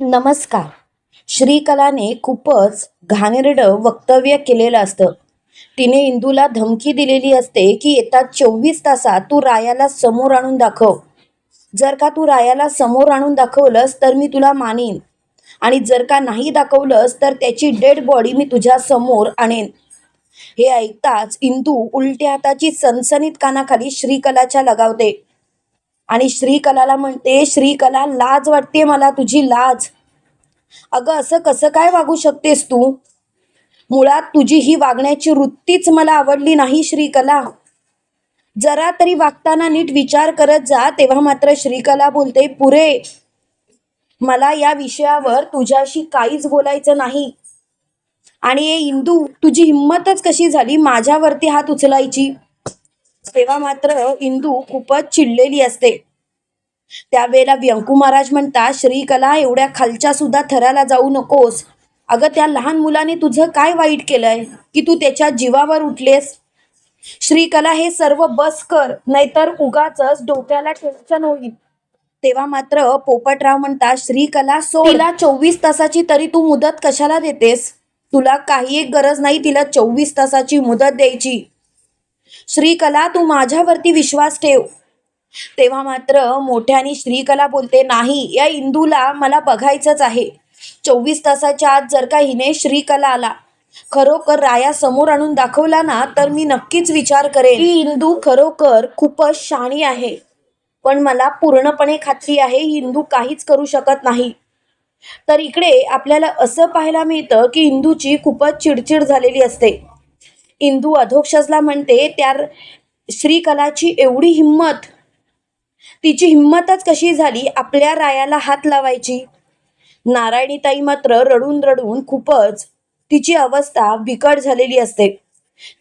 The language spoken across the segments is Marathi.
नमस्कार. श्रीकलाने खूपच घाणेरडं वक्तव्य केलेलं असतं. तिने इंदूला धमकी दिलेली असते की येतात चोवीस तासात तू रायाला समोर आणून दाखव. जर का तू रायाला समोर आणून दाखवलंस तर मी तुला मानीन. आणि जर का नाही दाखवलंस तर त्याची डेड बॉडी मी तुझ्या समोर आणेन. हे ऐकताच इंदू उलट्या हाताची सनसनीत कानाखाली श्रीकलाच्या लगावते. आणि श्रीकलाला म्हणते श्रीकला लाज वाटते मला तुझी लाज. अगं असं कसं काय वागू शकतेस तू? मुळात तुझी ही वागण्याची वृत्तीच मला आवडली नाही श्रीकला. जरा तरी वागताना नीट विचार करत जा तेव्हा मात्र श्रीकला बोलते पुरे मला या विषयावर तुझ्याशी काहीच बोलायचं नाही. आणि ए इंदू तुझी हिंमतच कशी झाली माझ्यावरती हात उचलायची? तेव्हा मात्र इंदू खूपच चिडलेली असते. त्यावेळेला व्यंकू महाराज म्हणतात श्रीकला एवढ्या खालच्या सुद्धा थराला जाऊ नकोस. अगं त्या लहान मुलाने तुझं काय वाईट केलंय? की तू त्याच्या जीवावर उठलेस? श्रीकला हे सर्व बस कर नाहीतर उगाच डोक्याला टेन्शन होईल. तेव्हा मात्र पोपटराव म्हणतात श्रीकला सो तिला चोवीस तासाची तरी तू मुदत कशाला देतेस? तुला काही एक गरज नाही तिला चोवीस तासाची मुदत द्यायची. श्रीकला तू माझ्यावरती विश्वास ठेव. तेव्हा मात्र मोठ्याने श्रीकला बोलते नाही या इंदूला मला बघायचंच आहे. चोवीस तासाच्या आत जर का हिने श्रीकला आला खरोखर राया समोर आणून दाखवला ना तर मी नक्कीच विचार करेन. की इंदू खरोखर खूपच शाणी आहे. पण मला पूर्णपणे खात्री आहे इंदू काहीच करू शकत नाही. तर इकडे आपल्याला असं पाहायला मिळतं की इंदूची खूपच चिडचिड झालेली असते. इंदू अधोक्षजला म्हणते त्या श्रीकलाची एवढी हिंमत तिची हिंमतच कशी झाली? आपल्या रायाला हात लावायची. नारायणीताई मात्र रडून रडून खूपच तिची अवस्था बिकट झालेली असते.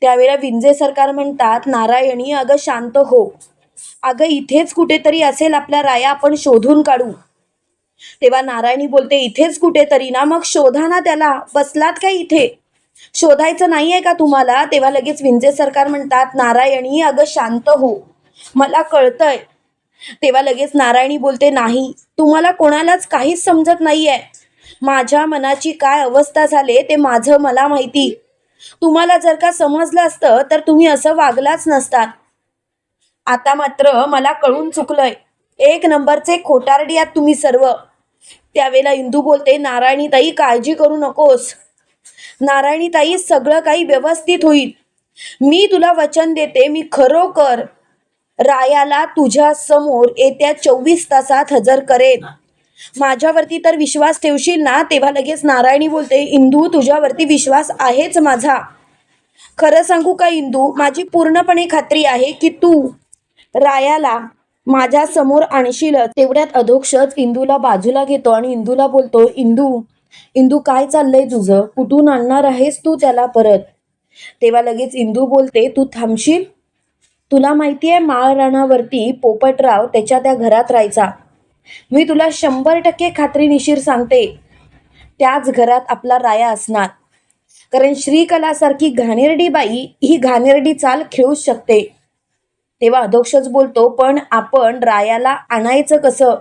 त्यावेळेला विंजे सरकार म्हणतात नारायणी अगं शांत हो. अगं इथेच कुठेतरी असेल आपल्या राया आपण शोधून काढू. तेव्हा नारायणी बोलते इथेच कुठेतरी ना मग शोधा ना त्याला. बसलात काय इथे? शोधायचं नाहीये का तुम्हाला? तेव्हा लगेच विंजे सरकार म्हणतात नारायणी अगं शांत हो. मला कळतंय. तेव्हा लगेच नारायणी बोलते नाही तुम्हाला कोणालाच काहीच समजत नाहीये. माझ्या मनाची काय अवस्था झाले ते माझं मला माहिती. तुम्हाला जर का समजलं असतं तर तुम्ही असं वागलाच नसतात आता मात्र मला कळून चुकलंय. एक नंबरचे खोटारडी आहात तुम्ही सर्व. त्यावेळेला इंदू बोलते नारायणी ताई काळजी करू नकोस. नारायणीताई सगळं काही व्यवस्थित होईल. मी तुला वचन देते मी खरोखर रायाला तुझ्या समोर येत्या चोवीस तासात हजर करेन. माझ्यावरती तर विश्वास ठेवशील ना? तेव्हा लगेच नारायणी बोलते इंदू तुझ्यावरती विश्वास आहेच माझा. खरं सांगू का इंदू? माझी पूर्णपणे खात्री आहे की तू रायाला माझ्यासमोर आणशील तेवढ्यात अधोक्षच इंदूला बाजूला घेतो आणि इंदूला बोलतो इंदू इंदू काय चाललंय तुझं? कुठून आणणार आहेस तू त्याला परत? तेव्हा लगेच इंदू बोलते तू थांबशील? तुला माहिती आहे माळराणावरती पोपटराव त्याच्या त्या घरात राहायचा. मी तुला शंभर टक्के खात्रीनिशीर सांगते. त्याच घरात आपला राया असणार. कारण श्रीकलासारखी घाणेरडी बाई ही घाणेरडी चाल खेळूच शकते. तेव्हा अध्यक्षच बोलतो पण आपण रायाला आणायचं कसं?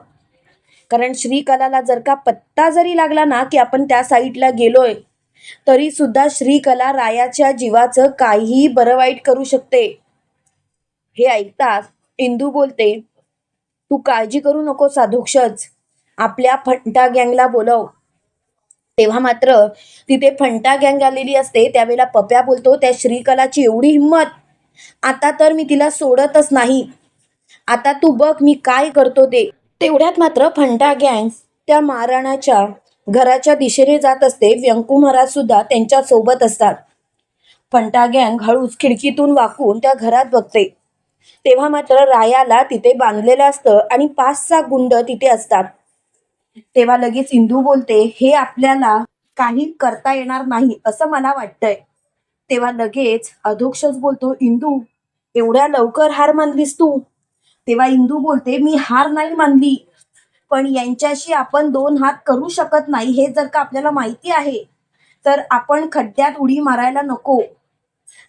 कारण श्रीकलाला जर का पत्ता जरी लागला ना की आपण त्या साईडला गेलोय तरी सुद्धा श्रीकला रायाच्या जीवाचं काहीही बरं वाईट करू शकते. हे ऐकताच इंदू बोलते तू काळजी करू नको साधोक्षच आपल्या फंटा गँगला बोलव. तेव्हा मात्र तिथे फंटा गँग आलेली असते त्यावेळेला पप्या बोलतो त्या श्रीकलाची एवढी हिंमत आता तर मी तिला सोडतच नाही. आता तू बघ मी काय करतो ते. तेवढ्यात मात्र फंटा गँग त्या महाराणाच्या घराच्या दिशेने जात असते. व्यंकू महाराज सुद्धा त्यांच्यासोबत असतात. फंटा गँग हळूच खिडकीतून वाकून त्या घरात बघते. तेव्हा मात्र रायाला तिथे बांधलेलं असतं आणि पाच सहा गुंड तिथे असतात. तेव्हा लगेच इंदू बोलते हे आपल्याला काही करता येणार नाही असं मला वाटतंय. तेव्हा लगेच अधोक्षच बोलतो इंदू एवढ्या लवकर हार मानलीस तू? तेव्हा इंदू बोलते मी हार नाही मानली पण यांच्याशी आपण दोन हात करू शकत नाही हे जर का आपल्याला माहिती आहे तर आपण खड्ड्यात उडी मारायला नको.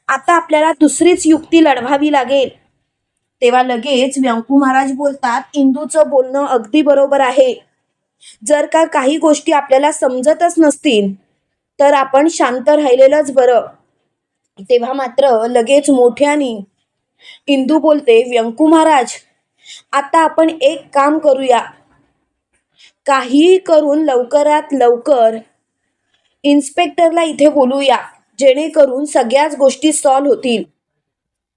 आता आपल्याला दुसरीच युक्ती लढवावी लागेल. तेव्हा लगेच व्यंकू महाराज बोलतात इंदूचं बोलणं अगदी बरोबर आहे. जर का काही गोष्टी आपल्याला समजतच नसतील तर आपण शांत राहिलेलंच बरं. तेव्हा मात्र लगेच मोठ्याने इंदू बोलते व्यंकू महाराज आता आपण एक काम करूया. काहीही करून लवकरात लवकर इन्स्पेक्टरला इथे बोलूया जेणेकरून सगळ्याच गोष्टी सॉल्व्ह होतील.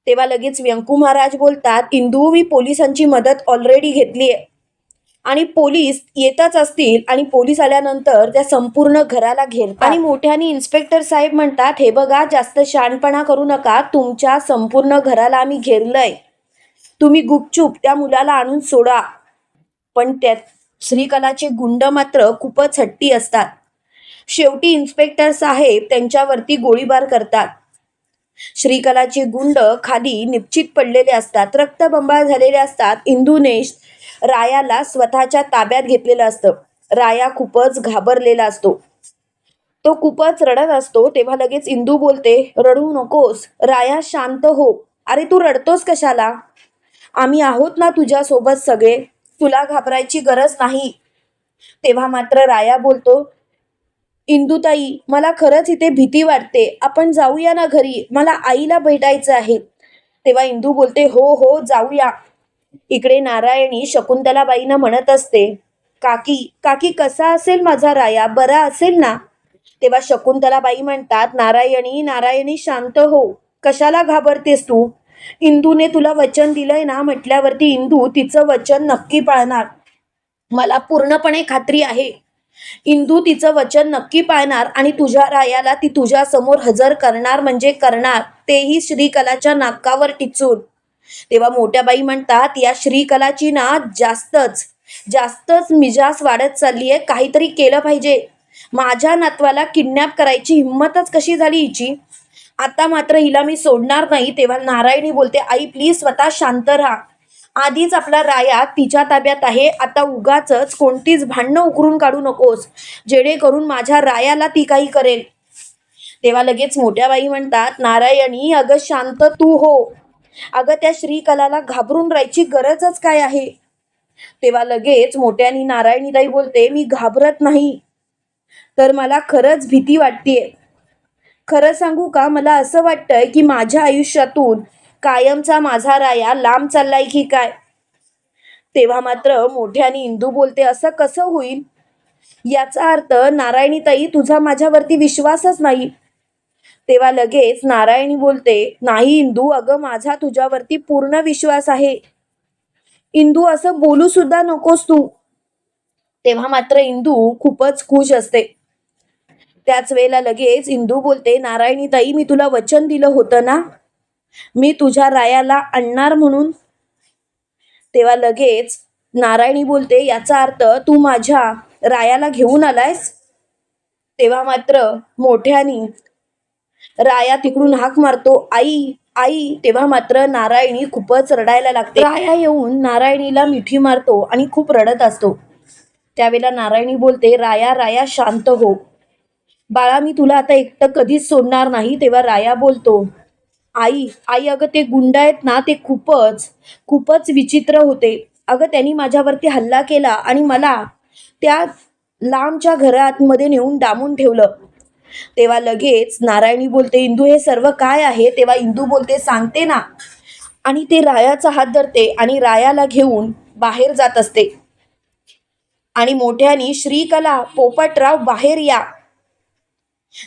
तेव्हा लगेच व्यंकू महाराज बोलतात इंदू मी पोलिसांची मदत ऑलरेडी घेतली आहे आणि पोलीस येतच असतील आणि पोलीस आल्यानंतर त्या संपूर्ण घराला घेरतात आणि मोठ्याने इन्स्पेक्टर साहेब म्हणतात हे बघा जास्त शहाणपणा करू नका तुमच्या संपूर्ण घराला आम्ही घेरलंय. तुम्ही गुपचूप त्या मुलाला आणून सोडा. पण त्यात श्रीकलाचे गुंड मात्र खूपच हट्टी असतात. शेवटी इन्स्पेक्टर साहेब त्यांच्यावरती गोळीबार करतात. श्रीकलाचे गुंड खाली निश्चित पडलेले असतात रक्तबंबाळ झालेले असतात. इंदुनेश रायाला स्वतःच्या ताब्यात घेतलेलं असतं. राया खूपच घाबरलेला असतो. तो खूपच रडत असतो. तेव्हा लगेच इंदू बोलते रडू नकोस. राया शांत हो. अरे तू रडतोस कशाला? आम्ही आहोत ना तुझ्यासोबत सगळे. तुला घाबरायची गरज नाही. तेव्हा मात्र राया बोलतो इंदुताई मला खरंच इथे भीती वाटते. आपण जाऊया ना घरी. मला आईला भेटायचं आहे. तेव्हा इंदू बोलते हो हो जाऊया. इकडे नारायणी शकुंतलाबाईंना म्हणत असते काकी काकी कसा असेल माझा राया? बरा असेल ना? तेव्हा शकुंतलाबाई म्हणतात नारायणी नारायणी शांत हो. कशाला घाबरतेस तू? इंदूने तुला वचन दिलंय ना? म्हटल्यावरती इंदू तिचं वचन नक्की पाळणार. मला पूर्णपणे खात्री आहे. इंदू तिचं वचन नक्की पाळणार आणि तुझ्या रायाला ती तुझ्या समोर हजर करणार म्हणजे करणार. तेही श्रीकलाच्या नाकावर टिचून. तेव्हा मोठ्या बाई म्हणतात या श्रीकलाची ना जास्तच जास्तच मिजास वाढत चालली आहे काहीतरी केलं पाहिजे. माझ्या नातवाला किडनॅप करायची हिंमतच कशी झाली हिची? आता मात्र हिला मी सोडणार नाही. तेव्हा नारायणी बोलते आई प्लीज स्वतः शांत राहा. आधीच आपला राया तिच्या ताब्यात आहे. आता उगाच कोणतीच भांडणं उकरून काढू नकोस. जेणेकरून माझ्या रायाला ती काही करेल. तेव्हा लगेच मोठ्या बाई म्हणतात नारायणी अगं शांत तू हो. अगं त्या श्रीकलाला घाबरून राहायची गरजच काय आहे? तेव्हा लगेच मोठ्यानी नारायणीताई बोलते मी घाबरत नाही. तर मला खरंच भीती वाटतेय. खरं सांगू का मला असं वाटतंय की माझ्या आयुष्यातून कायमचा माझा राया लांब चाललाय की काय? तेव्हा मात्र मोठ्याने इंदू बोलते असं कसं होईल? याचा अर्थ नारायणीताई तुझा माझ्यावरती विश्वासच नाही. तेव्हा लगेच नारायणी बोलते नाही इंदू अगं माझा तुझ्यावरती पूर्ण विश्वास आहे. इंदू असं बोलू सुद्धा नकोस तू. तेव्हा मात्र इंदू खूपच खुश असते. त्याच वेळेला लगेच इंदू बोलते नारायणी ताई मी तुला वचन दिलं होतं ना? मी तुझ्या रायाला आणणार म्हणून. तेव्हा लगेच नारायणी बोलते याचा अर्थ तू माझ्या रायाला घेऊन आलायस? तेव्हा मात्र मोठ्यानी राया तिकडून हाक मारतो. आई आई तेव्हा मात्र नारायणी खूपच रडायला लागते. राया येऊन नारायणीला मिठी मारतो आणि खूप रडत असतो. त्यावेळेला नारायणी बोलते राया राया शांत हो. बाळा मी तुला आता एकटं कधीच सोडणार नाही. तेव्हा राया बोलतो आई आई अगं ते गुंड आहेत ना ते खूपच खूपच विचित्र होते. अगं त्यांनी माझ्यावरती हल्ला केला आणि मला त्या लांबच्या घरात मध्ये नेऊन डांबून ठेवलं. तेव्हा लगेच नारायणी बोलते इंदू हे सर्व काय आहे? तेव्हा इंदू बोलते सांगते ना. आणि ते रायाचा हात धरते आणि रायाला घेऊन बाहेर जात असते. आणि मोठ्यानी श्रीकला पोपटराव बाहेर या.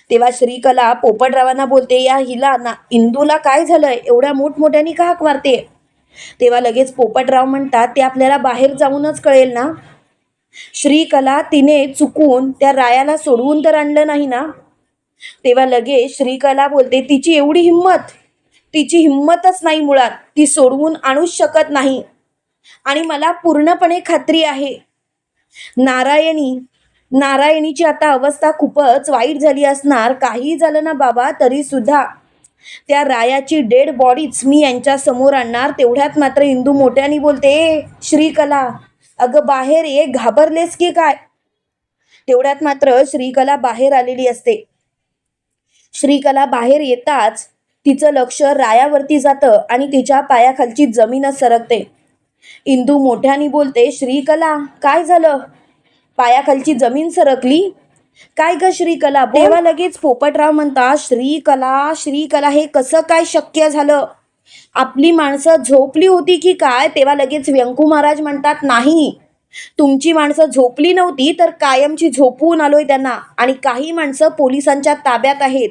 तेव्हा श्रीकला पोपटरावांना बोलते या हिला ना इंदूला काय झालंय? एवढ्या मोठमोठ्याने का हाक तेव्हा लगेच पोपटराव म्हणतात ते आपल्याला बाहेर जाऊनच कळेल ना. श्रीकला तिने चुकून त्या रायाला सोडवून तर आणलं नाही ना. तेव्हा लगेच श्रीकला बोलते तिची एवढी हिंमत तिची हिंमतच नाही मुळात. ती सोडवून आणूच शकत नाही. आणि मला पूर्णपणे खात्री आहे. नारायणी नारायणीची आता अवस्था खूपच वाईट झाली असणार. काही झालं ना बाबा तरी सुद्धा. त्या रायाची डेड बॉडीच मी यांच्या समोर आणणार. तेवढ्यात मात्र इंदू मोठ्याने बोलते "ए, श्रीकला अगं बाहेर ये घाबरलेस की काय? तेवढ्यात मात्र श्रीकला बाहेर आलेली असते. श्रीकला बाहेर येताच तिचं लक्ष रायावरती जातं आणि तिच्या पायाखालची जमीनच सरकते. इंदू मोठ्यानी बोलते श्रीकला काय झालं? पायाखालची जमीन सरकली? काय ग श्रीकला? तेव्हा लगेच पोपटराव म्हणता श्रीकला श्रीकला हे कसं काय शक्य झालं? आपली माणसं झोपली होती की काय? तेव्हा लगेच व्यंकू महाराज म्हणतात नाही. तुमची माणसं झोपली नव्हती तर कायमची झोपवून आलोय त्यांना आणि काही माणसं पोलिसांच्या ताब्यात आहेत.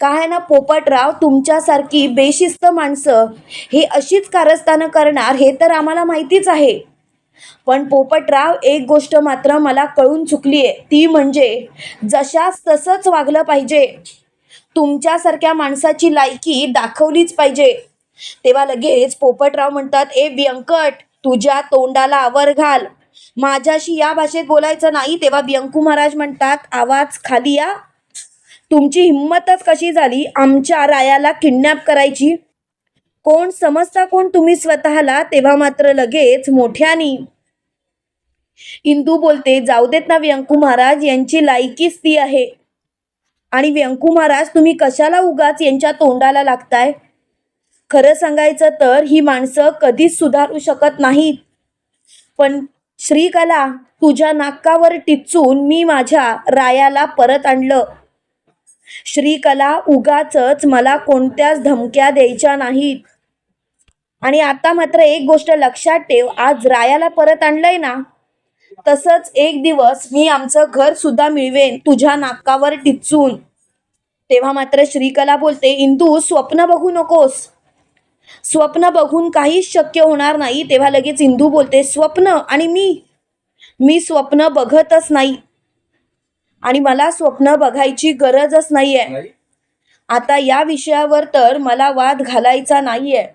काय ना पोपटराव तुमच्यासारखी बेशिस्त माणसं हे अशीच कारस्थानं करणार हे तर आम्हाला माहितीच आहे. पण पोपटराव एक गोष्ट मात्र मला कळून चुकली आहे ती म्हणजे जशास तसंच वागलं पाहिजे. तुमच्यासारख्या माणसाची लायकी दाखवलीच पाहिजे. तेव्हा लगेच पोपटराव म्हणतात ए व्यंकट तुझ्या तोंडाला आवर घाल. माझ्याशी या भाषेत बोलायचं नाही. तेव्हा व्यंकू महाराज म्हणतात आवाज खाली या. तुमची हिंमतच कशी झाली आमच्या रायाला किडनॅप करायची? कोण समजता कोण तुम्ही स्वतःला? तेव्हा मात्र लगेच मोठ्यानी. इंदू बोलते जाऊ देत ना व्यंकू महाराज यांची लायकीच ती आहे. आणि व्यंकू महाराज तुम्ही कशाला उगाच यांच्या तोंडाला लागताय? खरं सांगायचं तर ही माणसं कधीच सुधारू शकत नाहीत. पण श्रीकला तुझ्या नाकावर टिचून मी माझ्या रायाला परत आणलं. श्रीकला उगाचच मला कोणत्याच धमक्या द्यायच्या नाहीत. आणि आता मात्र एक गोष्ट लक्षात ठेव आज रायाला परत आणलंय ना? तसंच एक दिवस मी आमचं घर सुद्धा मिळवेन तुझ्या नाकावर टिचून. तेव्हा मात्र श्रीकला बोलते इंदू स्वप्न बघू नकोस. स्वप्न बघून काहीच शक्य होणार नाही. तेव्हा लगेच इंदू बोलते स्वप्न आणि मी? मी स्वप्न बघतच नाही. आणि मला स्वप्न बघायची गरजच नाहीये. आता या विषयावर तर मला वाद घालायचा नाहीये.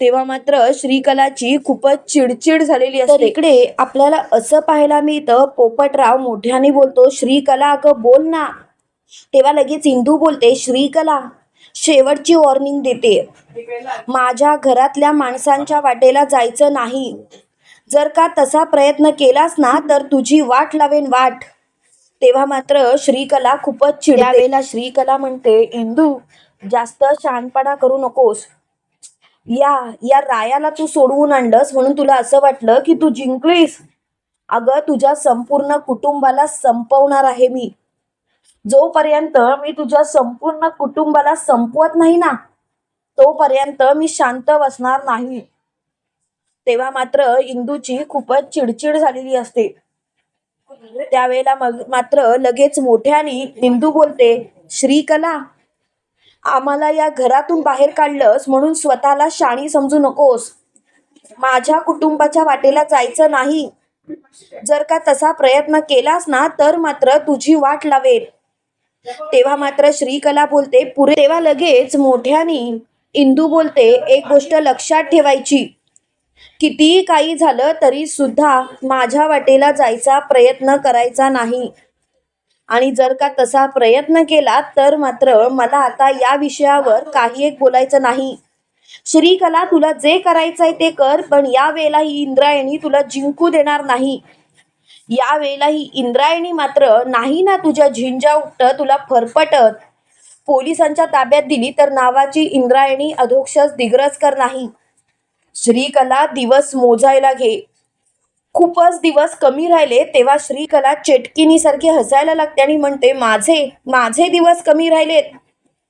तेव्हा मात्र श्रीकलाची खूपच चिडचिड झालेली असते. इकडे आपल्याला असं पाहायला मिळतं पोपटराव मोठ्याने बोलतो श्रीकला अगं बोल ना. तेव्हा लगेच इंदू बोलते श्रीकला शेवटची वॉर्निंग देते. माझ्या घरातल्या माणसांच्या वाटेला जायचं नाही. जर का तसा प्रयत्न केलास ना तर तुझी वाट लावेन वाट. तेव्हा मात्र श्रीकला खूपच चिड श्रीकला म्हणते इंदू जास्त शहाणपणा करू नकोस. या या रायाला तू सोडवून आणलंस म्हणून तुला असं वाटलं की तू जिंकलीस? अगं तुझ्या संपूर्ण कुटुंबाला संपवणार आहे मी. जोपर्यंत मी तुझ्या संपूर्ण कुटुंबाला संपवत नाही ना तोपर्यंत मी शांत बसणार नाही. तेव्हा मात्र इंदूची खूपच चिडचिड झालेली असते. त्यावेळेला मग मात्र लगेच मोठ्याने इंदू बोलते श्रीकला आम्हाला या घरातून बाहेर काढलंस म्हणून स्वतःला शाणी समजू नकोस. माझ्या कुटुंबाच्या वाटेला जायचं नाही. जर का तसा प्रयत्न केलास ना तर मात्र तुझी वाट लावेल. तेव्हा मात्र श्रीकला बोलते पुरे तेव्हा लगेच मोठ्याने इंदू बोलते एक गोष्ट लक्षात ठेवायची. कितीही काही झालं तरी सुद्धा माझ्या वाटेला जायचा प्रयत्न करायचा नाही. आणि जर का तसा प्रयत्न केला तर मात्र मला आता या विषयावर काही एक बोलायचं नाही. श्रीकला तुला जे करायचंय ते कर पण या वेळेला ही इंद्रायणी तुला जिंकू देणार नाही. या वेळेला ही इंद्रायणी मात्र नाही ना तुझ्या झिंजा उठत तुला फरफटत. पोलिसांच्या ताब्यात दिली तर नावाची इंद्रायणी अधोक्षस दिग्रजकर नाही. श्रीकला दिवस मोजायला घे. खूपच दिवस कमी राहिले तेव्हा श्रीकला चेटकिनीसारखी हसायला लागते आणि म्हणते माझे माझे दिवस कमी राहिलेत.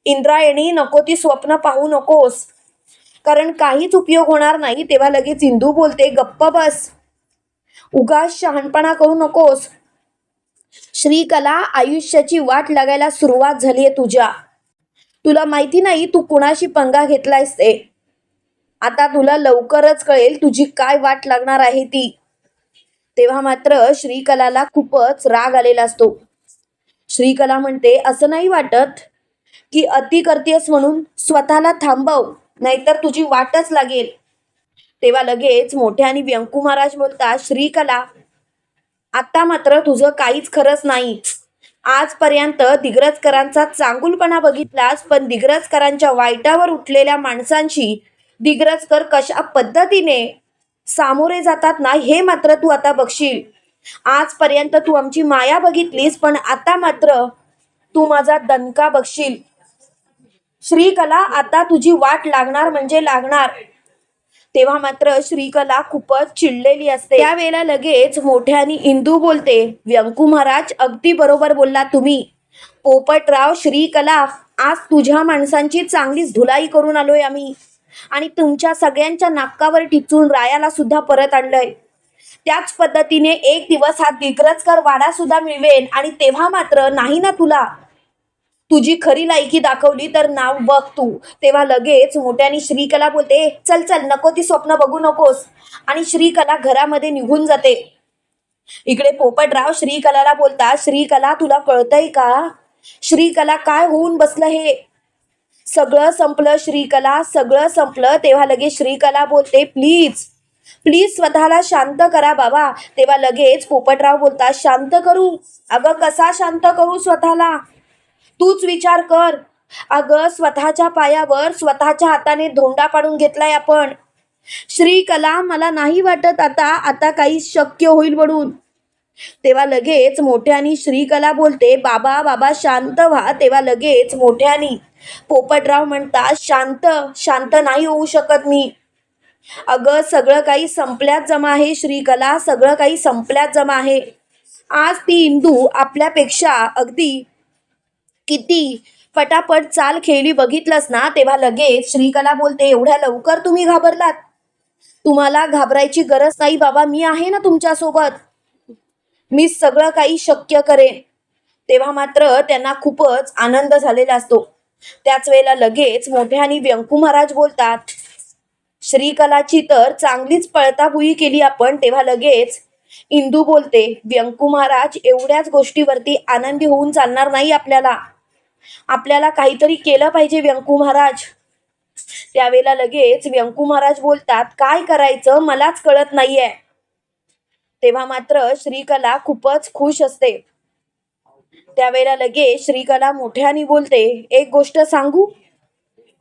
इंद्रायणी नको ती स्वप्न पाहू नकोस. कारण काहीच उपयोग होणार नाही. तेव्हा लगेच इंदू बोलते गप्प बस. उगाच शहाणपणा करू नकोस. श्रीकला आयुष्याची वाट लागायला सुरुवात झालीये तुझ्या. तुला माहिती नाही तू कुणाशी पंगा घेतलायस ते. आता तुला लवकरच कळेल तुझी काय वाट लागणार आहे ती. तेव्हा मात्र श्रीकलाला खूपच राग आलेला असतो. श्रीकला म्हणते असं नाही वाटत की अति करतेस म्हणून स्वतःला थांबव नाहीतर तुझी वाटच लागेल. तेव्हा लगेच मोठ्या आणि व्यंकू महाराज बोलतात श्रीकला आता मात्र तुझं काहीच खरंच नाही. आजपर्यंत दिग्रजकरांचा चांगुलपणा बघितलास पण दिग्रजकरांच्या वाईटावर उठलेल्या माणसांशी दिग्रजकर कशा पद्धतीने सामोरे जातात ना हे मात्र तू आता बघशील. आजपर्यंत तू आमची माया बघितलीस पण आता मात्र तू माझा दणका बघशील. श्रीकला आता तुझी वाट लागणार म्हणजे लागणार. तेव्हा मात्र श्रीकला खूपच चिडलेली असते. त्यावेळेला लगेच मोठ्याने इंदू बोलते व्यंकू महाराज अगदी बरोबर बोलला तुम्ही. पोपटराव श्रीकला आज तुझ्या माणसांची चांगलीच धुलाई करून आलोय आम्ही. आणि तुमच्या सगळ्यांच्या नाकावर ठिचून रायाला सुद्धा परत आणलंय. त्याच पद्धतीने एक दिवस हा दिग्रजकर वाडा सुद्धा मिळवेन आणि तेव्हा मात्र नाही ना तुला? तुझी खरी लायकी दाखवली तर नाव बघ तू. तेव्हा लगेच मोठ्याने श्रीकला बोलते चल चल नको ती स्वप्न बघू नकोस. आणि श्रीकला घरामध्ये निघून जाते. इकडे पोपटराव श्रीकलाला बोलता श्रीकला तुला कळतंय का? श्रीकला काय होऊन बसलं हे? सगळं संपलं श्रीकला सगळं संपलं. तेव्हा लगेच श्रीकला बोलते प्लीज प्लीज स्वतःला शांत करा बाबा. तेव्हा लगेच पोपटराव बोलता शांत करू. अगं कसा शांत करू स्वतःला? तूच विचार कर. अगं स्वतःच्या पायावर स्वतःच्या हाताने धोंडा पाडून घेतलाय आपण. श्रीकला मला नाही वाटत आता आता काही शक्य होईल म्हणून. तेव्हा लगेच मोठ्यानी श्रीकला बोलते बाबा बाबा शांत व्हा. तेव्हा लगेच मोठ्यानी पोपटराव म्हणतात शांत शांत नाही होऊ शकत मी. अगं सगळं काही संपल्यात जमा आहे श्रीकला सगळं काही संपल्यात जमा आहे. आज ती इंदू आपल्यापेक्षा अगदी किती फटाफट चाल खेळली बघितलंस ना तेव्हा लगेच श्रीकला बोलते एवढ्या लवकर तुम्ही घाबरलात? तुम्हाला घाबरायची गरज नाही बाबा मी आहे ना तुमच्यासोबत. मी सगळं काही शक्य करेन. तेव्हा मात्र त्यांना खूपच आनंद झालेला असतो. त्याच वेळेला लगेच मोठ्याने व्यंकू महाराज बोलतात श्रीकलाची तर चांगलीच पळताबुई केली आपण. तेव्हा लगेच इंदू बोलते व्यंकू महाराज एवढ्याच गोष्टीवरती आनंदी होऊन चालणार नाही आपल्याला. आपल्याला काहीतरी केलं पाहिजे व्यंकू महाराज. त्यावेळेला लगेच व्यंकू महाराज बोलतात काय करायचं मलाच कळत नाहीये. तेव्हा मात्र श्रीकला खूपच खुश असते. त्यावेळेला लगेच श्रीकला मोठ्याने बोलते एक गोष्ट सांगू?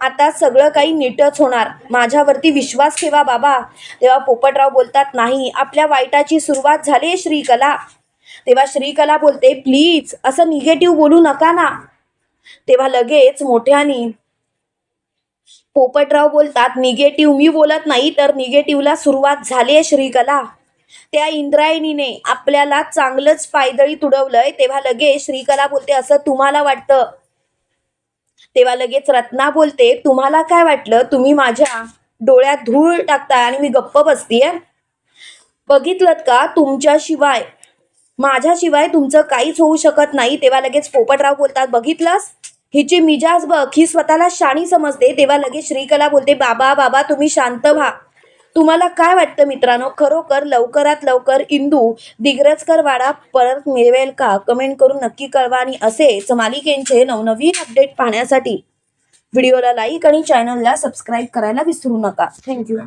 आता सगळं काही नीटच होणार. माझ्यावरती विश्वास ठेवा बाबा. तेव्हा पोपटराव बोलतात नाही आपल्या वाईटाची सुरुवात झाली आहे श्रीकला. तेव्हा श्रीकला बोलते प्लीज असं निगेटिव्ह बोलू नका ना. तेव्हा लगेच मोठ्यानी पोपटराव बोलतात निगेटिव्ह मी बोलत नाही तर निगेटिव्हला सुरुवात झाली आहे श्रीकला. त्या इंद्रायणीने आपल्याला चांगलंच पायदळी तुडवलंय. तेव्हा लगेच श्रीकला बोलते असं तुम्हाला वाटतं? तेव्हा लगेच रत्ना बोलते तुम्हाला काय वाटलं? तुम्ही माझ्या डोळ्यात धूळ टाकताय आणि मी गप्प बसतीये. बघितलं का? तुमच्याशिवाय माझ्याशिवाय तुमचं काहीच होऊ शकत नाही. तेव्हा लगेच पोपटराव बोलतात बघितलंस? हिची मिजाज बघ. ही स्वतःला शाणी समजते. तेव्हा लगेच श्रीकला बोलते बाबा बाबा तुम्ही शांत व्हा. तुम्हाला काय वाटतं मित्रांनो? खरोखर लवकरात लवकर इंदू दिग्रजकर वाडा परत मिळवेल का? कमेंट करून नक्की कळवा आणि असेच मालिकेंचे नवनवीन अपडेट पाहण्यासाठी. व्हिडिओला लाईक आणि चॅनलला सबस्क्राईब करायला विसरू नका. थँक्यू